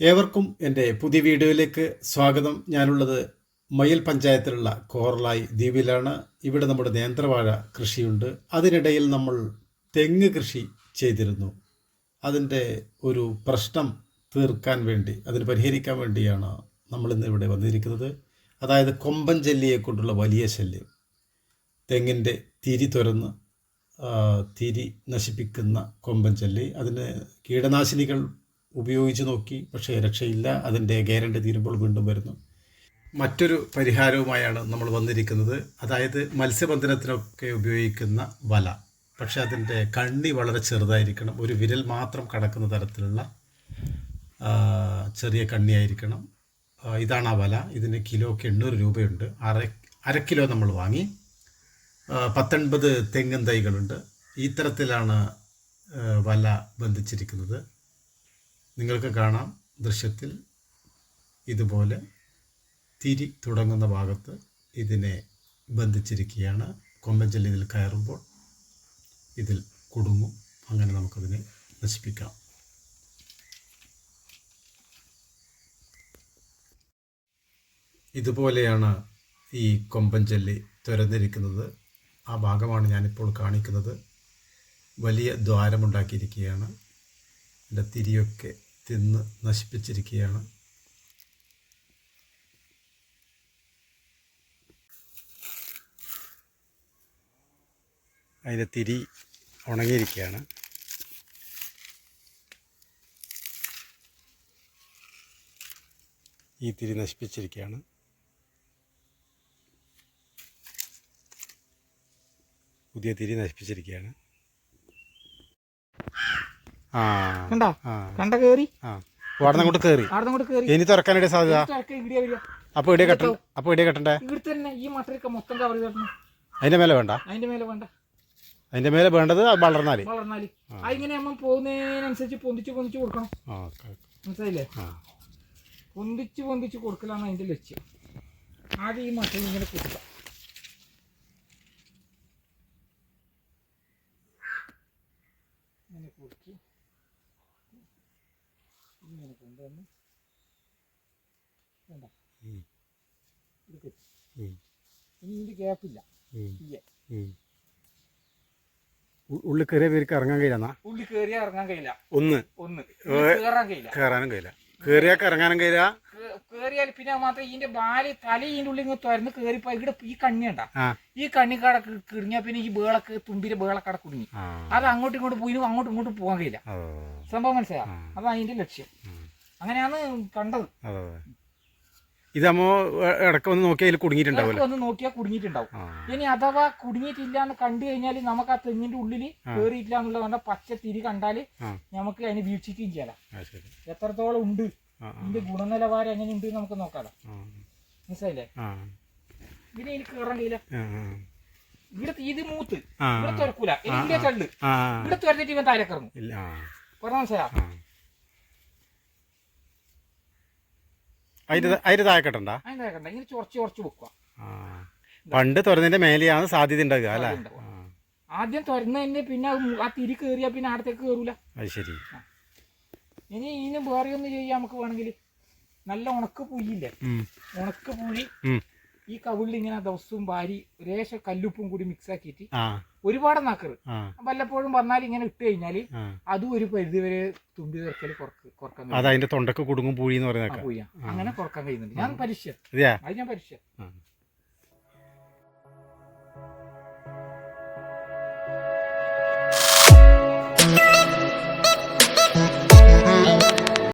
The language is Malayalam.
ഏവർക്കും എന്റെ പുതിയ വീഡിയോയിലേക്ക് സ്വാഗതം. ഞാനുള്ളത് മയിൽ പഞ്ചായത്തിലുള്ള കോറലായി ദ്വീപിലാണ്. ഇവിടെ നമ്മുടെ നേന്ത്രവാഴ കൃഷിയുണ്ട്. അതിനിടയിൽ നമ്മൾ തെങ്ങ് കൃഷി ചെയ്തിരുന്നു. അതിന്റെ ഒരു പ്രശ്നം തീർക്കാൻ വേണ്ടി അതിന് പരിഹരിക്കാൻ വേണ്ടിയാണ് നമ്മളിന്ന് ഇവിടെ വന്നിരിക്കുന്നത്. അതായത് കൊമ്പൻ ചെല്ലിയെ കൊണ്ടുള്ള വലിയ ശല്യം. തെങ്ങിന്റെ തിരി തുരന്ന് തിരി നശിപ്പിക്കുന്ന കൊമ്പൻ ചെല്ലി അതിന് കീടനാശിനികൾ ഉപയോഗിച്ച് നോക്കി പക്ഷേ രക്ഷയില്ല. അതിന്റെ ഗ്യാരണ്ടി തീരുമ്പോൾ വീണ്ടും വരുന്നു. മറ്റൊരു പരിഹാരവുമായാണ് നമ്മൾ വന്നിരിക്കുന്നത്. അതായത് മത്സ്യബന്ധനത്തിനൊക്കെ ഉപയോഗിക്കുന്ന വല. പക്ഷേ അതിന്റെ കണ്ണി വളരെ ചെറുതായിരിക്കണം. ഒരു വിരൽ മാത്രം കടക്കുന്ന തരത്തിലുള്ള ചെറിയ കണ്ണിയായിരിക്കണം. ഇതാണ് ആ വല. ഇതിന് കിലോക്ക് എണ്ണൂറ് രൂപയുണ്ട്. അര അര കിലോ നമ്മൾ വാങ്ങി. പത്തൊൻപത് തെങ്ങൻ തൈകളുണ്ട്. ഈ തരത്തിലാണ് വല ബന്ധിച്ചിരിക്കുന്നത്. നിങ്ങൾക്ക് കാണാം ദൃശ്യത്തിൽ ഇതുപോലെ തിരി തുടങ്ങുന്ന ഭാഗത്ത് ഇതിനെ ബന്ധിച്ചിരിക്കുകയാണ്. കൊമ്പൻചെല്ലി ഇതിൽ കയറുമ്പോൾ ഇതിൽ കുടുങ്ങും. അങ്ങനെ നമുക്കതിനെ നശിപ്പിക്കാം. ഇതുപോലെയാണ് ഈ കൊമ്പഞ്ചല്ലി തുരന്നിരിക്കുന്നത്. ആ ഭാഗമാണ് ഞാനിപ്പോൾ കാണിക്കുന്നത്. വലിയ ദ്വാരമുണ്ടാക്കിയിരിക്കുകയാണ്. എന്റെ തിരിയൊക്കെ തിന്ന് നശിപ്പിച്ചിരിക്കുകയാണ്. അതിന്റെ തിരി ഉണങ്ങിയിരിക്കുകയാണ്. ഈ തിരി നശിപ്പിച്ചിരിക്കുകയാണ്. പുതിയ തിരി നശിപ്പിച്ചിരിക്കുകയാണ്. കണ്ടോ? കണ്ട കേറി? അവിടെ അങ്ങോട്ട് കേറി. ഇനി തുറക്കാനായിട്ട് സാധ്യത? അപ്പൊ വരിക അപ്പോൾ അപ്പൊ അപ്പോൾ കെട്ടണ്ടേ? ഇവിടുത്തെ തന്നെ ഈ മട്ടരൊക്കെ മൊത്തം കവർ ചെയ്തിടണം. അതിന്റെ മേലെ വേണ്ട. അതിന്റെ മേലെ വേണ്ട. അതിന്റെ മേലെ വേണ്ടത് വളർന്നാൽ വളർന്നാൽ അതിങ്ങനെ നമ്മൾ പോകുന്നതിനനുസരിച്ച് പൊന്തിച്ച് പൊന്തിച്ച് കൊടുക്കണം. മനസ്സിലായില്ലേ? പൊന്തിച്ച് പൊന്തിച്ച് കൊടുക്കലാണ് അതിന്റെ ലക്ഷ്യം. ആദ്യം ഈ മട്ടൻ ഇങ്ങനെ കൊടുക്കാം ഇങ്ങനെ കുറുക്കി ഇങ്ങനെ കൊണ്ടുവന്ന് വേണ്ട. എടുക്ക്. ഇനി ഇതിന്റെ ഗ്യാപ്പില്ല. ഉള്ളിൽ കയറിയ പേർക്ക് ഇറങ്ങാൻ കഴിയില്ല ഉള്ളിൽ കയറിയാൽ ഇറങ്ങാൻ കഴിയില്ല. ഒന്ന്. ഒന്ന്. കയറാൻ കഴിയില്ല. കയറാനും കഴിയില്ല. കയറിയാൽ കറങ്ങാനും കഴിയില്ല. കേറിയാൽ പിന്നെ മാത്രം ഇതിന്റെ ബാൽ തല ഇതിന്റെ ഉള്ളിൽ ഇങ്ങനെ തുറന്ന് പോയി ഇവിടെ ഈ കണ്ണി ഉണ്ടാ ഈ കണ്ണി കട കിടുങ്ങിയ പിന്നെ ഈ ബേളക്ക് തുമ്പിന്റെ ബേളക്കട കുടുങ്ങി. അത് അങ്ങോട്ടും ഇങ്ങോട്ട് പോയി അങ്ങോട്ടും ഇങ്ങോട്ടും പോകാൻ കഴിയില്ല. സംഭവം മനസ്സിലാ അതാ അതാണ് അതിന്റെ ലക്ഷ്യം. അങ്ങനെയാണ് കണ്ടത്. ഇതമ്മോ ഇടയ്ക്ക് വന്ന് നോക്കി അതിൽ കുടുങ്ങിയിട്ടുണ്ടാവും വന്ന് നോക്കിയാൽ കുടുങ്ങിയിട്ടുണ്ടാവും. ഇനി അഥവാ കുടുങ്ങിയിട്ടില്ല എന്ന് കണ്ടു കഴിഞ്ഞാൽ നമുക്ക് ആ തെങ്ങിന്റെ ഉള്ളിൽ കയറിയിട്ടില്ല എന്നുള്ളത് കൊണ്ട് പച്ച തിരി കണ്ടാൽ നമുക്ക് അതിനെ വീക്ഷിക്കുകയും ചെയ്യാം എത്രത്തോളം ഉണ്ട്? ഇതിന്റെ ഗുണനിലവാരം എങ്ങനെ ഉണ്ട് നമുക്ക് നോക്കാലോ. ആ. മനസ്സിലായില്ലേ? ആ. ഇതിനെ എനിക്ക് കയറാൻ കഴിയില്ല ഇവിടെ ഇത് മൂത്ത്. ഇവിടെ തുറക്കൂല എന്റെ ചള്ള്. ഇവിടെ തുറന്നിട്ട് ഇവൻ താരക്കിറങ്ങും കിറങ്ങും പറഞ്ഞ മനസ്സിലാ അതിന്റെ ഇങ്ങനെ ചൊറച്ച് ചൊറച്ച് വെക്കുക ആ. പണ്ട് തുറന്നതിന്റെ മേലെയാണ് സാധ്യത ഉണ്ടാകുക അല്ലേ? ആ. ആദ്യം തുറന്ന് തന്നെ പിന്നെ അത് മു- ആ തിരി കയറിയാ പിന്നെ അടുത്തേക്ക് കയറൂല അത് ശരി. ഇനി ഇതിന് വേറെ ഒന്ന് ചെയ്യാം നമുക്ക് വേണമെങ്കിൽ. നല്ല ഉണക്ക് പുഴിയില്ലേ ഉം, ഉണക്ക് പുഴി ഉം. ഈ കവിളിൽ ഇങ്ങനെ ദിവസവും വാരി ഒരേശം കല്ലുപ്പും കൂടി മിക്സ് ആക്കിയിട്ട് ആ. ഒരുപാട് നക്കർ വല്ലപ്പോഴും വന്നാൽ ഇങ്ങനെ ഇട്ട് കഴിഞ്ഞാൽ അതും ഒരു പരിധി വരെ തുമ്പി തീർക്കൽ അതിന്റെ കുറയ്ക്കാൻ തൊണ്ടക്ക് കുടുങ്ങും പൂഴി. എന്ന് ആ. അങ്ങനെ കുറയ്ക്കാൻ കഴിയുന്നുണ്ട്. ഞാൻ പരിശ്യം അത് ഞാൻ പരീക്ഷ.